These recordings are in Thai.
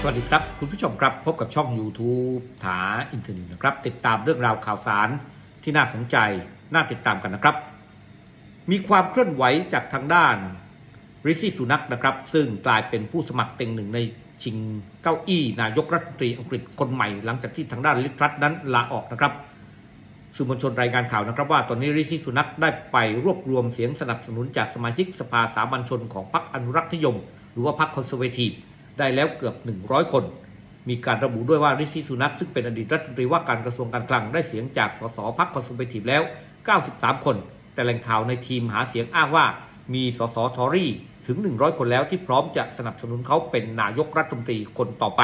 สวัสดีครับ คุณผู้ชมครับพบกับช่อง YouTube ถาอินเทอร์เน็ตนะครับ ติดตามเรื่องราวข่าวสารที่น่าสนใจ น่าติดตามกันนะครับ มีความเคลื่อนไหวจากทางด้านริซี่สุนักนะครับ ซึ่งกลายเป็นผู้สมัครเต็งหนึ่งในชิงเก้าอี้ นายกรัฐมนตรีอังกฤษคนใหม่ หลังจากที่ทางด้านลิทรัตนั้นลาออกนะครับสื่อมวลชนรายงานข่าวนะครับว่าตอนนี้ริชี่สุนักได้ไปรวบรวมเสียงสนับสนุนจากสมาชิกสภาสามัญชนของพรรคอนุรักษ์นิยม หรือว่าพรรคคอนเซอร์เวทีฟ ได้แล้วเกือบ 100 คน มีการระบุด้วยว่าริชี่สุนักซึ่งเป็นอดีตรัฐมนตรีว่าการกระทรวงการคลังได้เสียงจากสสพรรคคอนเซอร์เวทีฟแล้ว 93 คน แต่แหล่งข่าวในทีมหาเสียงอ้างว่า มีสสทอรี่ถึง 100 คนแล้วที่พร้อมจะสนับสนุนเขาเป็นนายกรัฐมนตรีคนต่อไป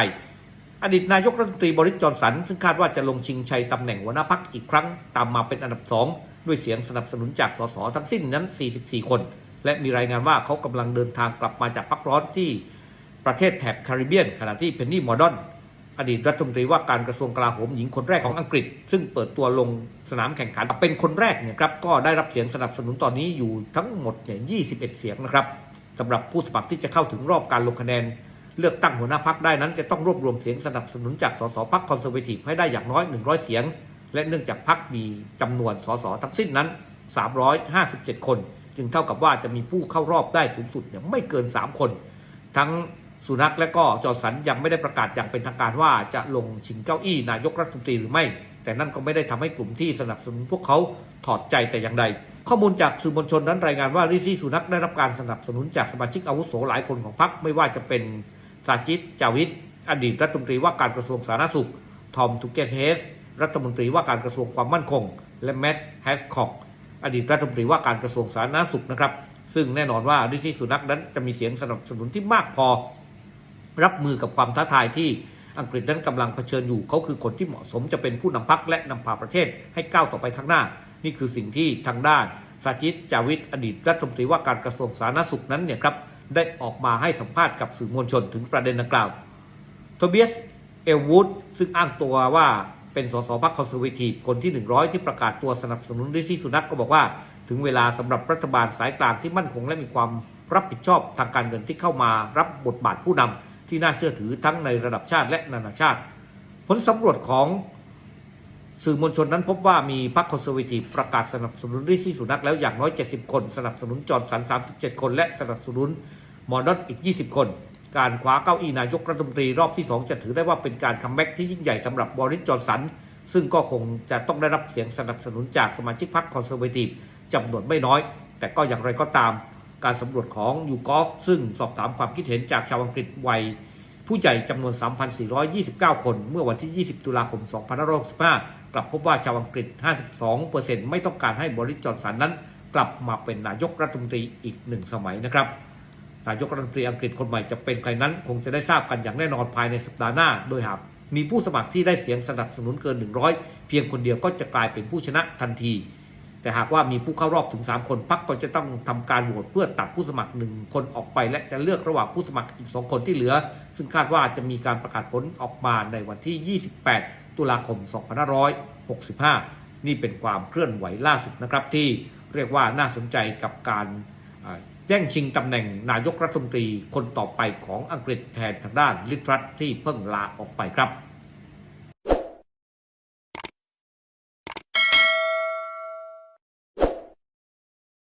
อดีตนายกรัฐมนตรีบริสจอนสัน ซึ่งคาดว่าจะลงชิงชัยตำแหน่งหัวหน้าพักอีกครั้ง ตามมาเป็นอันดับสองด้วยเสียงสนับสนุนจากสสทั้งสิ้นนั้น 44 คน และมีรายงานว่าเขากำลังเดินทางกลับมาจากพักร้อนที่ ประเทศแถบแคริบเบียน ขณะที่เพนนี่มอร์ดอน อดีตรัฐมนตรีว่าการกระทรวงกลาโหมหญิงคนแรกของอังกฤษ ซึ่งเปิดตัวลงสนามแข่งขันเป็นคนแรกเนี่ยครับก็ได้รับเสียงสนับสนุนตอนนี้อยู่ทั้งหมดเนี่ย21 เสียงนะครับสำหรับผู้สมัครที่จะเข้าถึงรอบการลงคะแนนเลือกตั้งหัวหน้าพักได้นั้นจะต้องรวบรวมเสียงสนับสนุนจากสสพักคอนเซอร์เวทีฟให้ได้อย่างน้อย 100 เสียง และเนื่องจากพักมีจำนวนสสทั้งสิ้นนั้น 357 คน จึงเท่ากับว่าจะมีผู้เข้ารอบได้สูงสุดเนี่ยไม่เกิน 3 คน ทั้ง สุนัขและก็จอสันยังไม่ได้ประกาศอย่างเป็นทางการว่าจะลงชิงเก้าอี้นายกรัฐมนตรีหรือไม่ แต่นั่นก็ไม่ได้ทำให้กลุ่มที่สนับสนุนพวกเขาถอดใจแต่อย่างใด ข้อมูลจากสื่อมวลชนนั้นรายงานว่าริซี่สุนัขได้รับการสนับสนุนจากสมาชิกอาวุโสหลายคนของพรรคไม่ว่าจะเป็นซาจิตจาวิสอดีตรัฐมนตรีว่าการกระทรวงสาธารณสุข ทอมทูเกตเฮส รัฐมนตรีว่าการกระทรวงความมั่นคง และแมสแฮสคอกอดีตรัฐมนตรีว่าการกระทรวงสาธารณสุขนะครับ ซึ่งแน่นอนว่าริซี่สุนัขนั้นจะมีเสียงสนับสนุนที่มากพอ รับมือกับความท้าทายที่อังกฤษนั้นกำลังเผชิญอยู่เขาคือคนที่เหมาะสมจะเป็นผู้นำพรรคและนำพาประเทศให้ก้าวต่อไปข้างหน้า นี่คือสิ่งที่ทางด้านซาจิตจาวิทอดีตรัฐมนตรีว่าการกระทรวงสาธารณสุขนั้นเนี่ยครับได้ออกมาให้สัมภาษณ์กับสื่อมวลชนถึงประเด็นดังกล่าวโทเบียสเอลวูดซึ่งอ้างตัวว่าเป็นสสพรรคคอนเซอร์เวทีฟคนที่ 100 ที่ประกาศตัวสนับสนุนริซี่สุนัขก็บอกว่า ถึงเวลาสำหรับรัฐบาลสายกลางที่มั่นคงและมีความรับผิดชอบทางการเงินที่เข้ามารับบทบาทผู้นำ ที่น่าเชื่อถือทั้งในระดับชาติและนานาชาติ ผลสำรวจของสื่อมวลชนนั้นพบว่ามีพรรคคอนเซอร์เวทีฟประกาศสนับสนุนริซี่สุนัขแล้วอย่างน้อย 70 คน สนับสนุนจอร์นสัน 37 คน และสนับสนุนมอร์ดอนอีก 20 คน การคว้าเก้าอี้นายกรัฐมนตรีรอบที่ 2 จะถือได้ว่าเป็นการคัมแบ็กที่ยิ่งใหญ่สำหรับบอริสจอร์นสัน ซึ่งก็คงจะต้องได้รับเสียงสนับสนุนจากสมาชิกพรรคคอนเซอร์เวทีฟจำนวนไม่น้อย แต่ก็อย่างไรก็ตาม การสำรวจของยูกอฟซึ่งสอบถามความคิดเห็นจากชาวอังกฤษวัย ผู้ใหญ่จำนวน 3,429 คน เมื่อวันที่ 20 ตุลาคม 2565 กลับพบว่าชาวอังกฤษ 52%ไม่ต้องการให้บริจอนสันนั้น กลับมาเป็นนายกรัฐมนตรีอีกหนึ่งสมัยนะครับนายกรัฐมนตรีอังกฤษคนใหม่จะเป็นใครนั้นคงจะได้ทราบกันอย่างแน่นอนภายในสัปดาห์หน้า โดยหากมีผู้สมัครที่ได้เสียงสนับสนุนเกิน 100 เพียงคนเดียวก็จะกลายเป็นผู้ชนะทันที แต่หากว่ามีผู้เข้ารอบถึง 3 คนพรรคก็จะต้องทำการโหวตเพื่อตัดผู้สมัครหนึ่งคนออกไป และจะเลือกระหว่างผู้สมัครอีก 2 คนที่เหลือ ซึ่งคาดว่าจะมีการประกาศผลออกมาในวันที่ 28 ตุลาคม 2565 นี่เป็นความเคลื่อนไหวล่าสุดนะครับที่เรียกว่าน่าสนใจกับการแย่งชิงตำแหน่งนายกรัฐมนตรีคนต่อไปของอังกฤษแทนทางด้านลิทรัตที่เพิ่งลาออกไปครับ